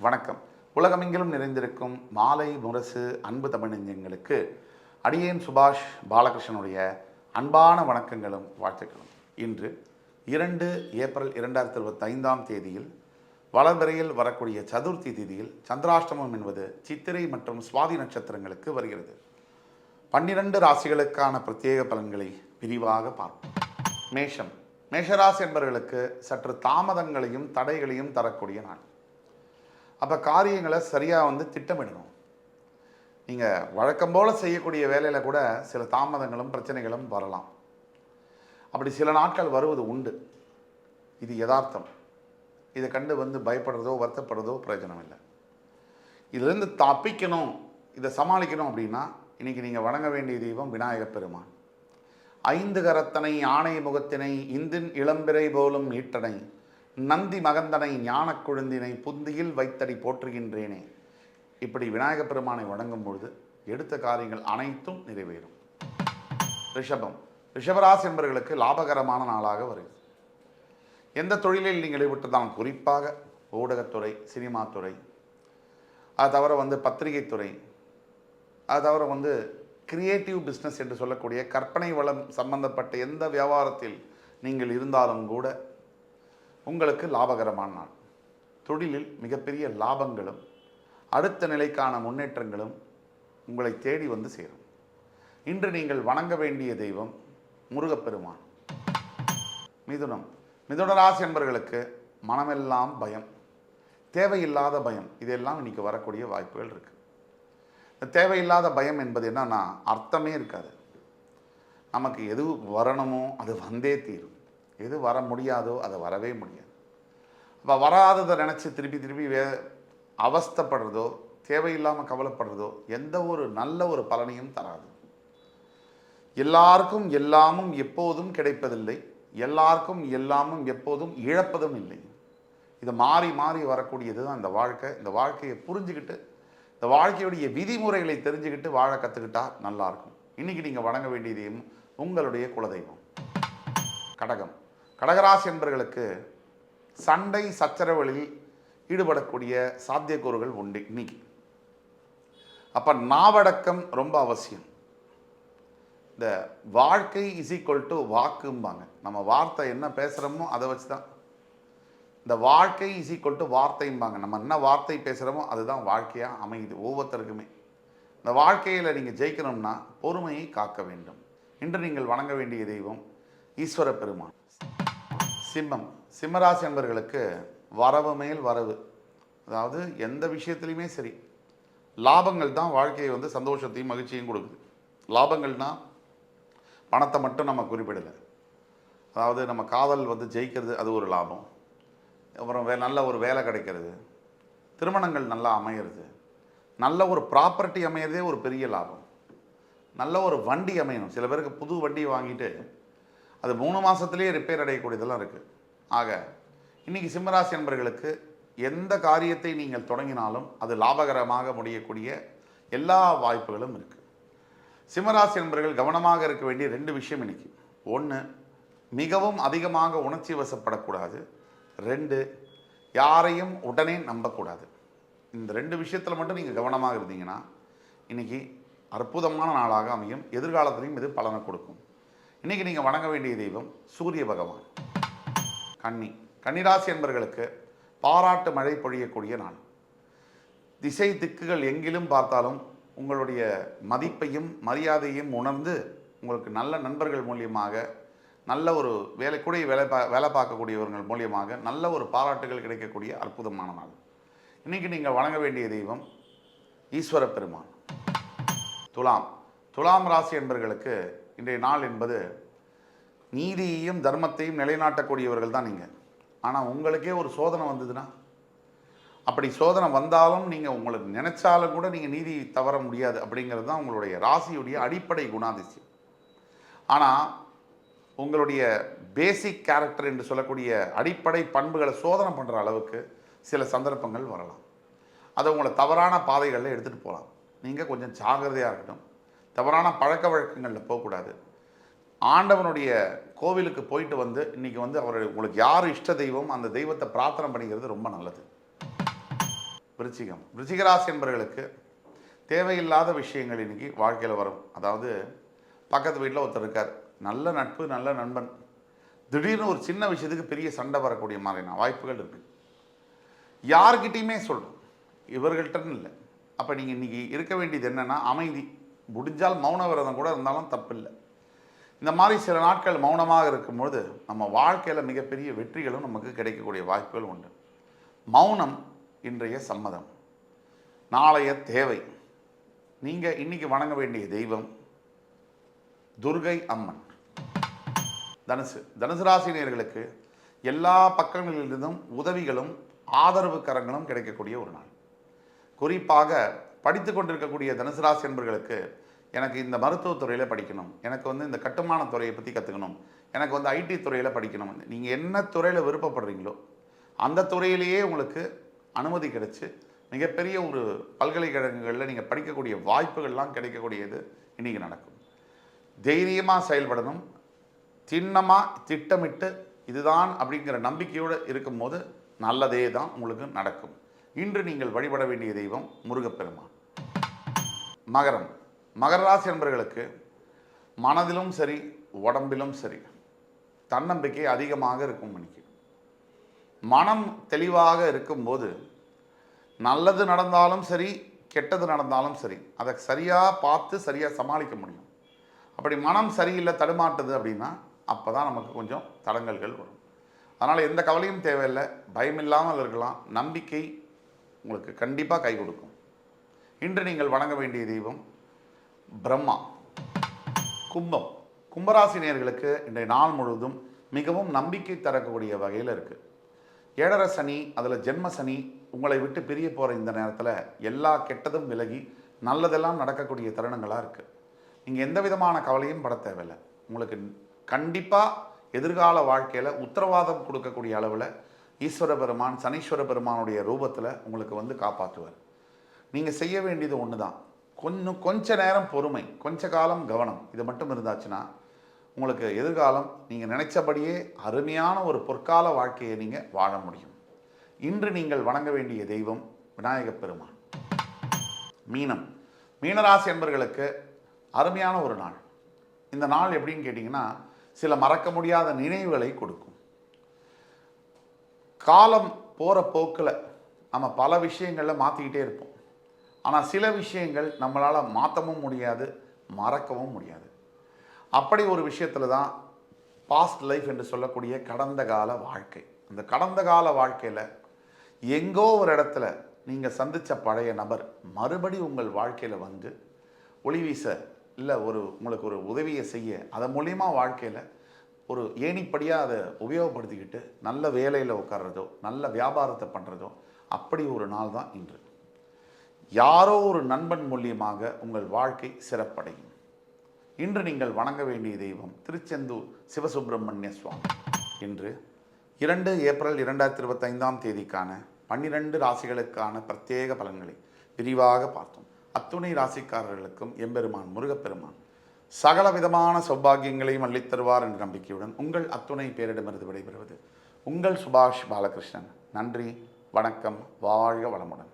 வணக்கம். உலகமெங்கிலும் நிறைந்திருக்கும் மாலை முரசு அன்பு தமிழ் அடியேன் சுபாஷ் பாலகிருஷ்ணனுடைய அன்பான வணக்கங்களும் வாழ்த்துக்களும். இன்று இரண்டு ஏப்ரல் இரண்டாயிரத்தி இருபத்தி ஐந்தாம் தேதியில் வளர்வரையில் வரக்கூடிய சதுர்த்தி திதியில் சந்திராஷ்டமம் என்பது சித்திரை மற்றும் சுவாதி நட்சத்திரங்களுக்கு வருகிறது. பன்னிரண்டு ராசிகளுக்கான பிரத்யேக பலன்களை விரிவாக பார்ப்போம். மேஷம். மேஷராசி என்பவர்களுக்கு சற்று தாமதங்களையும் தடைகளையும் தரக்கூடிய நாள். அப்போ காரியங்களை சரியாக வந்து திட்டமிடணும். நீங்கள் வழக்கம் போல் செய்யக்கூடிய வேலையில் கூட சில தாமதங்களும் பிரச்சனைகளும் வரலாம். அப்படி சில நாட்கள் வருவது உண்டு. இது யதார்த்தம். இதை கண்டு வந்து பயப்படுறதோ வருத்தப்படுறதோ பிரயோஜனம் இல்லை. இதுலேருந்து தப்பிக்கணும் இதை சமாளிக்கணும் அப்படின்னா இன்றைக்கி நீங்கள் வணங்க வேண்டிய தெய்வம் விநாயகப் பெருமான். ஐந்து கரத்தனை ஆணை முகத்தினை இந்தின் இளம்பிறை போலும் ஈட்டனை நந்தி மகந்தனை ஞானக் குழுந்தினை புந்தியில் வைத்தடி போற்றுகின்றேனே. இப்படி விநாயகப் பெருமானை வணங்கும் பொழுது எடுத்த காரியங்கள் அனைத்தும் நிறைவேறும். ரிஷபம். ரிஷபராசி என்பவர்களுக்கு லாபகரமான நாளாக வருகிறது. எந்த தொழிலில் நீங்கள் விட்டுதான் குறிப்பாக ஊடகத்துறை சினிமாத்துறை அது தவிர வந்து பத்திரிகைத்துறை அது தவிர வந்து கிரியேட்டிவ் பிஸ்னஸ் என்று சொல்லக்கூடிய கற்பனை வளம் சம்பந்தப்பட்ட எந்த வியாபாரத்தில் நீங்கள் இருந்தாலும் கூட உங்களுக்கு லாபகரமான நாள். தொழிலில் மிகப்பெரிய லாபங்களும் அடுத்த நிலைக்கான முன்னேற்றங்களும் உங்களை தேடி வந்து சேரும். இன்று நீங்கள் வணங்க வேண்டிய தெய்வம் முருகப்பெருமான். மிதுனம். மிதுனராசி என்பர்களுக்கு என்பவர்களுக்கு மனமெல்லாம் பயம். தேவையில்லாத பயம். இதெல்லாம் இன்னைக்கு வரக்கூடிய வாய்ப்புகள் இருக்குது இந்த தேவையில்லாத பயம் என்பது என்னன்னா அர்த்தமே இருக்காது. நமக்கு எது வரணுமோ அது வந்தே தீரும். எது வர முடியாதோ அது வரவே முடியாது. அப்போ வராததை நினச்சி திருப்பி திருப்பி வே அவஸ்தைப்படுறதோ தேவையில்லாமல் கவலைப்படுறதோ எந்த ஒரு நல்ல ஒரு பலனையும் தராது. எல்லாருக்கும் எல்லாமும் எப்போதும் கிடைப்பதில்லை. எல்லாருக்கும் எல்லாமும் எப்போதும் இழப்பதும் இல்லை. இது மாறி மாறி வரக்கூடியது தான் இந்த வாழ்க்கை. இந்த வாழ்க்கையை புரிஞ்சுக்கிட்டு இந்த வாழ்க்கையுடைய விதிமுறைகளை தெரிஞ்சுக்கிட்டு வாழ கற்றுக்கிட்டா நல்லாயிருக்கும் இன்றைக்கி நீங்கள் வணங்க வேண்டியதையும் உங்களுடைய குலதெய்வம். கடகம். கடகராசி என்பவர்களுக்கு சண்டை சச்சரவுகளில் ஈடுபடக்கூடிய சாத்தியக்கூறுகள் உண்டு இன்னைக்கு. அப்போ நாவடக்கம் ரொம்ப அவசியம். இந்த வாழ்க்கை இஸ் ஈக்குவல் டு வாக்கும்பாங்க. நம்ம வார்த்தை என்ன பேசுகிறோமோ அதை வச்சு தான் இந்த வாழ்க்கை இஸ் ஈக்குவல் டு வார்த்தைம்பாங்க. நம்ம என்ன வார்த்தை பேசுகிறோமோ அதுதான் வாழ்க்கையாக அமையுது ஒவ்வொருத்தருக்குமே. இந்த வாழ்க்கையில் நீங்கள் ஜெயிக்கணும்னா பொறுமையை காக்க வேண்டும். இன்று நீங்கள் வணங்க வேண்டிய தெய்வம் ஈஸ்வர பெருமான். சிம்மம். சிம்மராசி என்பவர்களுக்கு வரவு மேல் வரவு. அதாவது எந்த விஷயத்துலையுமே சரி. லாபங்கள் தான் வாழ்க்கையை வந்து சந்தோஷத்தையும் மகிழ்ச்சியும் கொடுக்குது. லாபங்கள்னா பணத்தை மட்டும் நம்ம குறிப்பிடலை. அதாவது நம்ம காதல் வந்து ஜெயிக்கிறது அது ஒரு லாபம். அப்புறம் வே நல்ல ஒரு வேலை கிடைக்கிறது. திருமணங்கள் நல்லா அமையிறது. நல்ல ஒரு ப்ராப்பர்ட்டி அமையிறதே ஒரு பெரிய லாபம். நல்ல ஒரு வண்டி அமையணும். சில பேருக்கு புது வண்டி வாங்கிட்டு அது மூணு மாதத்துலேயே ரிப்பேர் அடையக்கூடியதெல்லாம் இருக்குது ஆக இன்றைக்கி சிம்மராசி நண்பர்களுக்கு எந்த காரியத்தை நீங்கள் தொடங்கினாலும் அது லாபகரமாக முடியக்கூடிய எல்லா வாய்ப்புகளும் இருக்குது சிம்மராசி நண்பர்கள் கவனமாக இருக்க வேண்டிய ரெண்டு விஷயம் இன்னைக்கு. ஒன்று மிகவும் அதிகமாக உணர்ச்சி வசப்படக்கூடாது. ரெண்டு யாரையும் உடனே நம்பக்கூடாது. இந்த ரெண்டு விஷயத்தில் மட்டும் நீங்கள் கவனமாக இருந்தீங்கன்னா இன்னைக்கு அற்புதமான நாளாக அமையும். எதிர்காலத்திலையும் இது பலனை கொடுக்கும். இன்னைக்கு நீங்கள் வணங்க வேண்டிய தெய்வம் சூரிய பகவான். கன்னி. கன்னிராசி என்பர்களுக்கு பாராட்டு மழை பொழியக்கூடிய நாள். திசை திக்குகள் எங்கிலும் பார்த்தாலும் உங்களுடைய மதிப்பையும் மரியாதையும் உணர்ந்து உங்களுக்கு நல்ல நண்பர்கள் மூலியமாக நல்ல ஒரு வேலை கூட வேலை பா வேலை பார்க்கக்கூடியவர்கள் மூலியமாக நல்ல ஒரு பாராட்டுகள் கிடைக்கக்கூடிய அற்புதமான நாள். இன்றைக்கி நீங்கள் வணங்க வேண்டிய தெய்வம் ஈஸ்வர பெருமான். துலாம். துலாம் ராசி என்பர்களுக்கு இன்றைய நாள் என்பது நீதியையும் தர்மத்தையும் நிலைநாட்டக்கூடியவர்கள் தான் நீங்கள் ஆனால் உங்களுக்கே ஒரு சோதனை வந்ததுன்னா? அப்படி சோதனை வந்தாலும் நீங்கள் உங்களுக்கு நினைச்சாலும் கூட நீங்கள் நீதி தவற முடியாது அப்படிங்கிறது தான் உங்களுடைய ராசியுடைய அடிப்படை குணாதிசயம். ஆனால் உங்களுடைய பேசிக் கேரக்டர் என்று சொல்லக்கூடிய அடிப்படை பண்புகளை சோதனை பண்ணுற அளவுக்கு சில சந்தர்ப்பங்கள் வரலாம். அதை உங்களை தவறான பாதைகளில் எடுத்துகிட்டு போகலாம். நீங்கள் கொஞ்சம் ஜாகிரதையாக இருக்கட்டும். தவறான பழக்க வழக்கங்களில் போகக்கூடாது. ஆண்டவனுடைய கோவிலுக்கு போயிட்டு வந்து இன்றைக்கி வந்து அவர் உங்களுக்கு யார் இஷ்ட தெய்வம் அந்த தெய்வத்தை பிரார்த்தனை பண்ணிக்கிறது ரொம்ப நல்லது. விருச்சிகம். விருச்சிகராசி என்பவர்களுக்கு தேவையில்லாத விஷயங்கள் இன்னைக்கு வாழ்க்கையில் வரும். அதாவது பக்கத்து வீட்டில் ஒருத்தர் இருக்கார். நல்ல நட்பு நல்ல நண்பன். திடீர்னு ஒரு சின்ன விஷயத்துக்கு பெரிய சண்டை வரக்கூடிய மாதிரியான வாய்ப்புகள் இருக்குது யார்கிட்டையுமே சொல்கிறோம் இவர்கள்ட்டன்னு இல்லை. அப்போ நீங்கள் இன்றைக்கி இருக்க வேண்டியது என்னென்னா அமைதி. முடிஞ்சால் மௌன விரதம் கூட இருந்தாலும் தப்பில்லை. இந்த மாதிரி சில நாட்கள் மௌனமாக இருக்கும்பொழுது நம்ம வாழ்க்கையில் மிகப்பெரிய வெற்றிகளும் நமக்கு கிடைக்கக்கூடிய வாய்ப்புகள் உண்டு. மௌனம் இன்றைய சம்மதம். நாளைய தேவை. நீங்கள் இன்னைக்கு வணங்க வேண்டிய தெய்வம் துர்கை அம்மன். தனுசு. தனுசு ராசினியர்களுக்கு எல்லா பக்கங்களிலிருந்தும் உதவிகளும் ஆதரவு கரங்களும் கிடைக்கக்கூடிய ஒரு நாள். குறிப்பாக படித்து கொண்டிருக்கக்கூடிய தனுசு ராசி என்பர்களுக்கு எனக்கு இந்த மருத்துவத் துறையில் படிக்கணும். எனக்கு வந்து இந்த கட்டுமான துறையை பற்றி கற்றுக்கணும் எனக்கு வந்து ஐடி துறையில் படிக்கணும். நீங்கள் என்ன துறையில் விருப்பப்படுறீங்களோ அந்த துறையிலேயே உங்களுக்கு அனுமதி கிடைச்சி மிகப்பெரிய ஒரு பல்கலைக்கழகங்களில் நீங்கள் படிக்கக்கூடிய வாய்ப்புகள்லாம் கிடைக்கக்கூடியது இன்றைக்கி நடக்கும். தைரியமாக செயல்படணும். திண்ணமாக திட்டமிட்டு இதுதான் அப்படிங்கிற நம்பிக்கையோடு இருக்கும்போது நல்லதே தான் உங்களுக்கு நடக்கும். இன்று நீங்கள் வழிபட வேண்டிய தெய்வம் முருகப்பெருமான். மகரம். மகர ராசி மனதிலும் சரி உடம்பிலும் சரி தன்னம்பிக்கை அதிகமாக இருக்கும் மணிக்கு. மனம் தெளிவாக இருக்கும்போது நல்லது நடந்தாலும் சரி கெட்டது நடந்தாலும் சரி அதை சரியாக பார்த்து சரியாக சமாளிக்க முடியும். அப்படி மனம் சரியில்லை தடுமாட்டுது அப்படின்னா அப்போ தான் நமக்கு கொஞ்சம் தடங்கல்கள் வரும். அதனால் எந்த கவலையும் தேவையில்லை பயமில்லாமல் இருக்கலாம் நம்பிக்கை உங்களுக்கு கண்டிப்பாக கை கொடுக்கும். இன்று நீங்கள் வணங்க வேண்டிய தெய்வம் பிரம்மா. கும்பம். கும்பராசினியர்களுக்கு இன்றைய நாள் முழுவதும் மிகவும் நம்பிக்கை தரக்கூடிய வகையில் இருக்குது ஏழரை சனி அதில் ஜென்ம சனி உங்களை விட்டு பிரிய போகிற இந்த நேரத்தில் எல்லா கெட்டதும் விலகி நல்லதெல்லாம் நடக்கக்கூடிய தருணங்களாக இருக்குது நீங்கள் எந்த விதமான கவலையும் பட தேவையில்லை. உங்களுக்கு கண்டிப்பாக எதிர்கால வாழ்க்கையில் உத்தரவாதம் கொடுக்கக்கூடிய அளவில் ஈஸ்வர பெருமான் சனீஸ்வர பெருமானுடைய ரூபத்தில் உங்களுக்கு வந்து காப்பாற்றுவார். நீங்கள் செய்ய வேண்டியது ஒன்று தான் கொஞ்சம் கொஞ்ச நேரம் பொறுமை கொஞ்ச காலம் கவனம். இது மட்டும் இருந்தாச்சுன்னா உங்களுக்கு எதிர்காலம் நீங்கள் நினைச்சபடியே அருமையான ஒரு பொற்கால வாழ்க்கையை நீங்கள் வாழ முடியும். இன்று நீங்கள் வணங்க வேண்டிய தெய்வம் விநாயகப் பெருமான். மீனம். மீனராசி என்பர்களுக்கு அருமையான ஒரு நாள். இந்த நாள் எப்படின்னு கேட்டிங்கன்னா சில மறக்க முடியாத நினைவுகளை கொடுக்கும். காலம் போகிற போக்கில் நம்ம பல விஷயங்களில் மாற்றிக்கிட்டே இருப்போம். ஆனால் சில விஷயங்கள் நம்மளால் மாற்றவும் முடியாது மறக்கவும் முடியாது. அப்படி ஒரு விஷயத்தில் தான் பாஸ்ட் லைஃப் என்று சொல்லக்கூடிய கடந்த கால வாழ்க்கை. அந்த கடந்த கால வாழ்க்கையில் எங்கோ ஒரு இடத்துல நீங்கள் சந்தித்த பழைய நபர் மறுபடி உங்கள் வாழ்க்கையில் வந்து ஒளி வீச இல்லை ஒரு உங்களுக்கு ஒரு உதவியை செய்ய அதன் மூலிமா வாழ்க்கையில் ஒரு ஏணிப்படியாக அதை உபயோகப்படுத்திக்கிட்டு நல்ல வேலையில் உட்கார்றதோ நல்ல வியாபாரத்தை பண்ணுறதோ அப்படி ஒரு நாள் தான் இன்று. யாரோ ஒரு நண்பன் மூலியமாக உங்கள் வாழ்க்கை சிறப்படையும். இன்று நீங்கள் வணங்க வேண்டிய தெய்வம் திருச்செந்தூர் சிவசுப்பிரமணிய சுவாமி. இன்று இரண்டு ஏப்ரல் இரண்டாயிரத்தி இருபத்தைந்தாம் தேதிக்கான பன்னிரண்டு ராசிகளுக்கான பிரத்யேக பலன்களை விரிவாக பார்த்தோம். அத்துணை ராசிக்காரர்களுக்கும் எம்பெருமான் முருகப்பெருமான் சகல விதமான சௌபாகியங்களையும் அள்ளித்தருவார் என்ற நம்பிக்கையுடன் உங்கள் அத்துணை பேரிடமிருந்து விடைபெறுவது உங்கள் சுபாஷ் பாலகிருஷ்ணன். நன்றி வணக்கம் வாழ்க வளமுடன்.